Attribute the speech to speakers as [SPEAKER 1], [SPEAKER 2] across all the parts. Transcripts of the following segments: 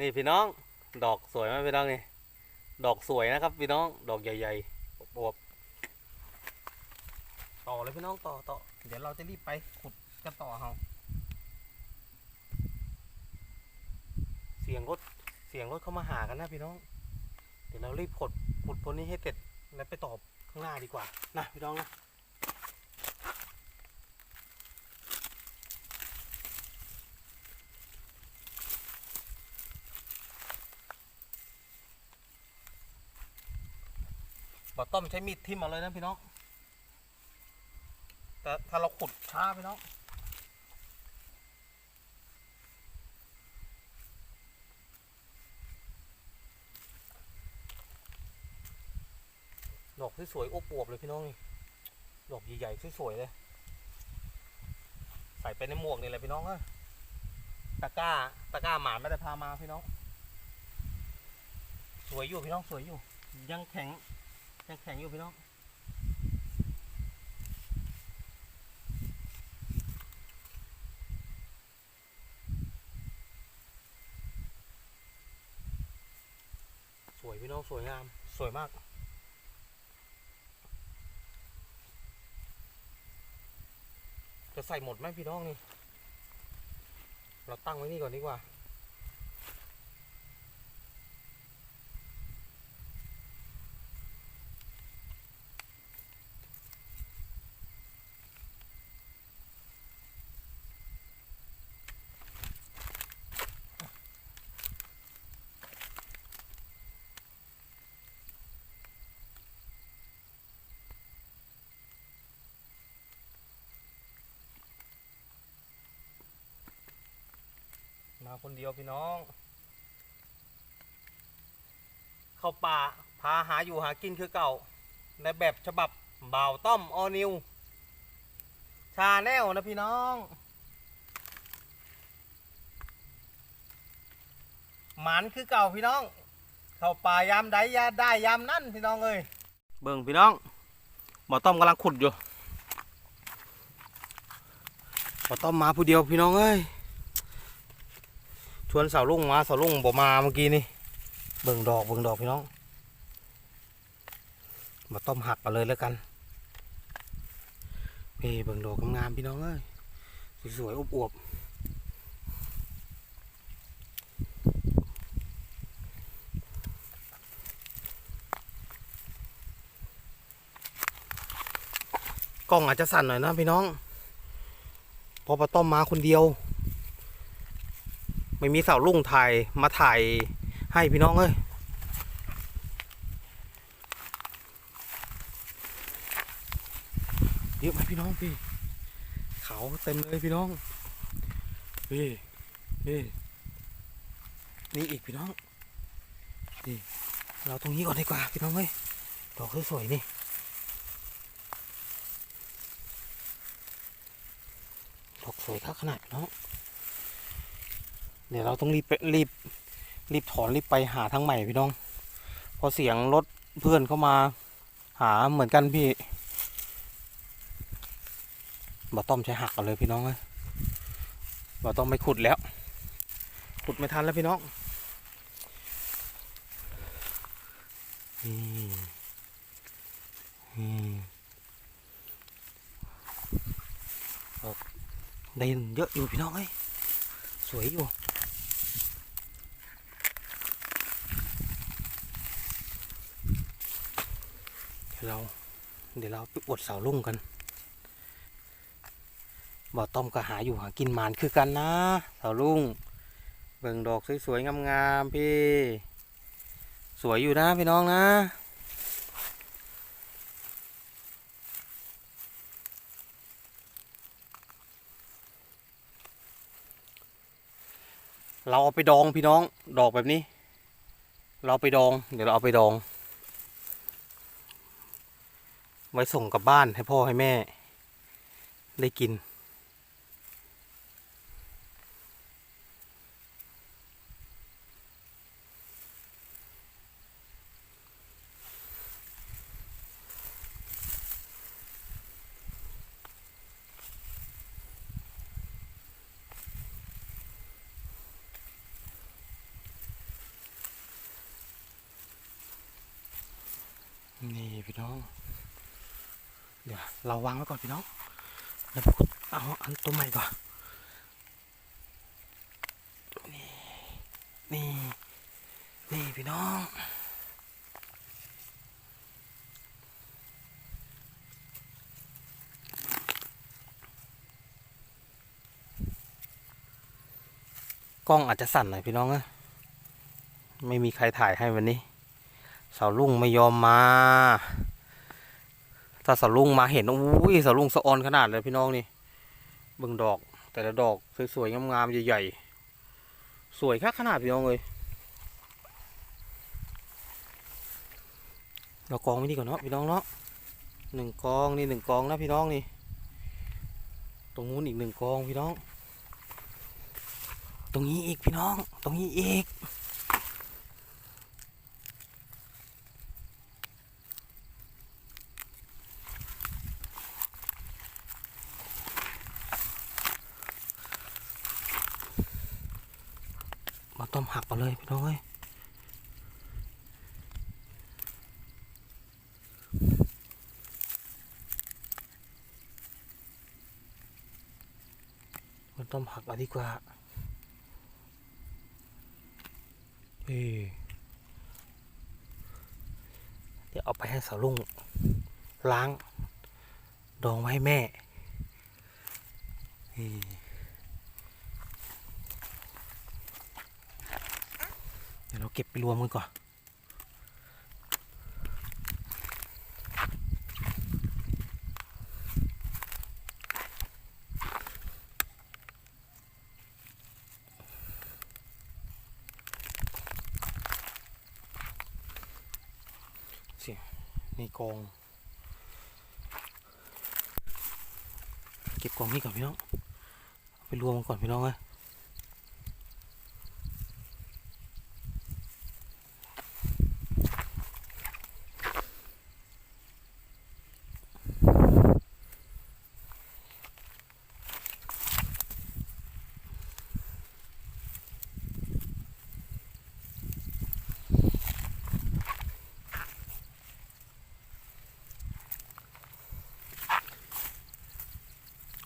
[SPEAKER 1] นี่พี่น้อง ดอกสวยไหมพี่น้องนี่ ดอกสวยนะครับ พี่น้อง ดอกใหญ่ๆบวบต่อเลยพี่น้องต่อต่อ เดี๋ยวเราจะรีบไปขุดกันต่อเฮาเสียงรถ เสียงรถเข้ามาหากันนะพี่น้อง เดี๋ยวเรารีบขุดขุดพ้นนี้ให้เสร็จแล้วไปตอบข้างหน้าดีกว่า นะพี่น้องนะ บอต้มใช้มีดทิ่มมาเลยนะพี่น้อง แต่ถ้าเราขุดช้าพี่น้องดอกสวยๆอวบๆเลยพี่น้องนี่ดอกใหญ่ๆสวยๆเลย ใส่ไปในหมวกนี่แหละพี่น้องเอตะก้าตะก้าหมาไม่ได้พามาพี่น้อง สวยอยู่พี่น้องสวยอยู่ ยังแข็ง ยังแข็งอยู่พี่น้องสวยพี่น้องสวยงาม สวยมากจะใส่หมดไหมพี่น้องนี่ เราตั้งไว้นี่ก่อนดีกว่า มาคนเดียวพี่น้อง เข้าป่าพาหาอยู่หากินคือเก่า ในแบบฉบับบ่าวต้อมออนิว ชาแนลนะพี่น้อง หมันคือเก่าพี่น้อง เข้าป่ายามใดยาได้ยามนั่นพี่น้องเอ้ยเบิ่งพี่น้องบ่าวต้อมกำลังขุดอยู่บ่าวต้อมมาผู้เดียวพี่น้องเอ้ย ชวนสาวลุงมาสาวลุงบอกมาเมื่อกี้นี่เบิ่งดอกเบิ่งดอกพี่น้อง มาต้มหักกันเลยแล้วกันนี่เบิ่งดอกงามๆพี่น้องเอ้ยสวยๆอวบกล้องอาจจะสั่นหน่อยนะพี่น้องเพอปลาต้มมาคนเดียว ไม่มีเสาลุงถ่ายมาถ่ายให้พี่น้องเอ้ยเยอะไหมพี่น้องพี่เขาเต็มเลยพี่น้องพี่พี่นี่อีกพี่น้องนี่เราตรงนี้ก่อนดีกว่าพี่น้องเอ้ยดอกสวยๆนี่ดอกสวยครับขนาดพี่น้อง เดี๋ยวเราต้องรีบไปรีบรีบถอนรีบไปหาทางใหม่พี่น้องพอเสียงรถเพื่อนเข้ามา หาเหมือนกันพี่บ่ต้อมใช้หักกันเลยพี่น้องเอ้ยบ่ต้อมไม่ขุดแล้ว ขุดไม่ทันแล้วพี่น้องนี่นี่ออกได้เยอะอยู่พี่น้องเอ้ยสวยอยู่ เดี๋ยวเรา เดี๋ยวเราไปอวดสาลุ่งกันบ่อต้มก็หาอยู่หากินหมานคือกันนะเสาลุ่งเบิ่งดอกสวยๆงามๆพี่ สวยอยู่นะพี่น้องนะเราเอาไปดองพี่น้องดอกแบบนี้ เราไปดอง เดี๋ยวเราเอาไปดอง ไว้ส่งกลับบ้านให้พ่อให้แม่ ได้กิน นี่พี่น้อง เดี๋ยวเราวางไว้ก่อนพี่น้องแล้วพูดเอาอันตัวใหม่ก่อน นี่ นี่ นี่พี่น้องกล้องอาจจะสั่นหน่อยพี่น้องนะไม่มีใครถ่ายให้วันนี้เสาลุงไม่ยอมมา ถ้าสลุงมาเห็นอุ้ยสลุงสะออนขนาดเลยพี่น้องนี่เบิ่งดอก แต่ละดอกสวยๆงามๆใหญ่ๆสวยค่ขนาดพี่น้องเลยเรากองไว้นี่ก่อนเนาะพี่น้องเนาะหนึ่งกองนี่หนึ่งกองนะพี่น้องนี่ ตรงนู้นอีกหนึ่งกองพี่น้อง ตรงนี้อีกพี่น้อง ตรงนี้อีก ต้มหักมาเลยพี่น้องเอ้ยมาต้มหักมาดีกว่าเอ้เดี๋ยวเอาไปให้สาวลุงล้าง ดองไว้ให้แม่ เดี๋ยวเราเก็บไปรวมกันก่อนเสียงนี่กองเก็บกองนี้ก่อนพี่น้อง ไปรวมกันก่อนพี่น้องเอ้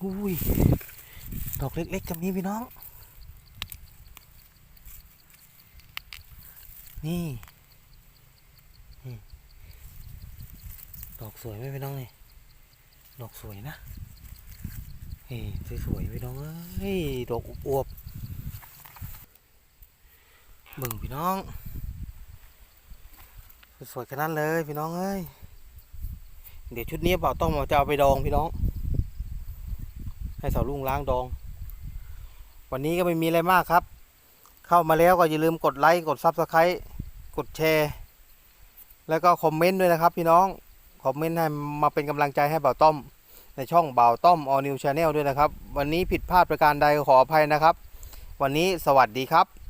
[SPEAKER 1] อุ้ยดอกเล็กๆกับนี้พี่น้อง นี่ดอกสวยไหมพี่น้องนี่ดอกสวยนะเฮ้ยสวยๆพี่น้องเอ้ยดอกอวบๆเบิ่งพี่น้อง สวยๆขนาดเลยพี่น้องเอ้ยเดี๋ยวชุดนี้เปล่าต้องมาจะเอาไปดองพี่น้อง ให้สาวลุงล้างดอง วันนี้ก็ไม่มีอะไรมากครับ เข้ามาแล้วก็อย่าลืมกดไลค์กดซับสไครต์กดแชร์แล้วก็คอมเมนต์ด้วยนะครับ พี่น้องคอมเมนต์ให้มาเป็นกำลังใจให้เบ่าต้อม ในช่องเบ่าต้อมออนิวชาแนลด้วยนะครับ วันนี้ผิดพลาดประการใดขออภัยนะครับ วันนี้สวัสดีครับ